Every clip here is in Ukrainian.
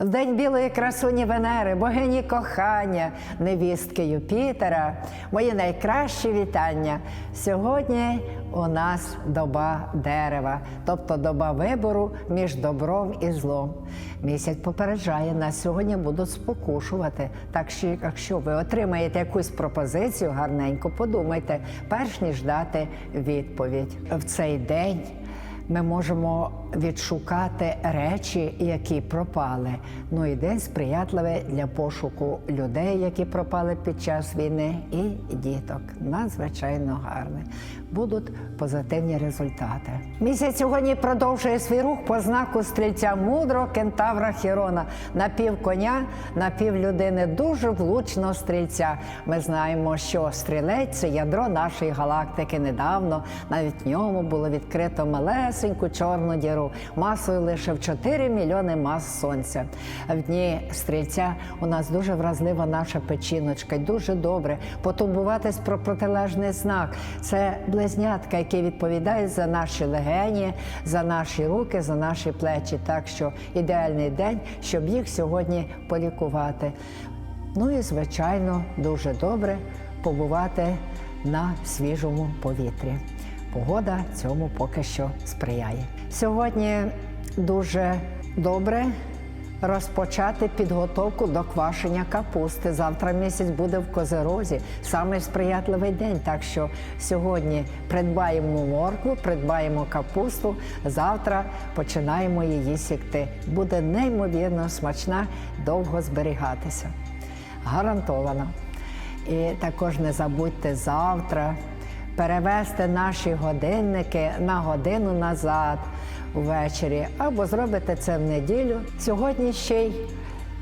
В день білої красуні Венери, богині кохання, невістки Юпітера, мої найкращі вітання. Сьогодні у нас доба дерева, тобто доба вибору між добром і злом. Місяць попереджає, нас сьогодні будуть спокушувати. Так що, якщо ви отримаєте якусь пропозицію, гарненько подумайте, перш ніж дати відповідь. В цей день ми можемо відшукати речі, які пропали. Ну і день сприятливий для пошуку людей, які пропали під час війни, і діток. Надзвичайно гарний. Будуть позитивні результати. Місяць сьогодні продовжує свій рух по знаку стрільця мудро кентавра Хірона. На пів коня, на пів людини дуже влучного стрільця. Ми знаємо, що стрілець це ядро нашої галактики. Недавно навіть в ньому було відкрито малесеньку чорну діру масою лише в 4 мільйони мас сонця. В дні стрільця у нас дуже вразлива наша печіночка. Дуже добре потурбуватись про протилежний знак. Це близнятка, які відповідають за наші легені, за наші руки, за наші плечі. Так що ідеальний день, щоб їх сьогодні полікувати. Ну і звичайно, дуже добре побувати на свіжому повітрі. Погода цьому поки що сприяє. Сьогодні дуже добре розпочати підготовку до квашення капусти. Завтра місяць буде в козерозі, саме сприятливий день. Так що сьогодні придбаємо моркву, придбаємо капусту. Завтра починаємо її сікти. Буде неймовірно смачна, довго зберігатися. Гарантовано. І також не забудьте завтра перевести наші годинники на годину назад ввечері, або зробите це в неділю. Сьогодні ще й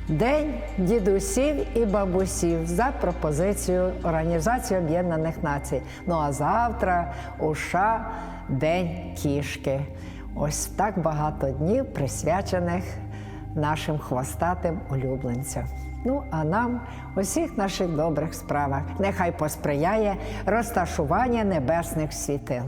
День дідусів і бабусів за пропозицією Організації Об'єднаних Націй. Ну а завтра у США День кішки. Ось так багато днів присвячених нашим хвостатим улюбленцям. Ну а нам усіх наших добрих справах нехай посприяє розташування небесних світил.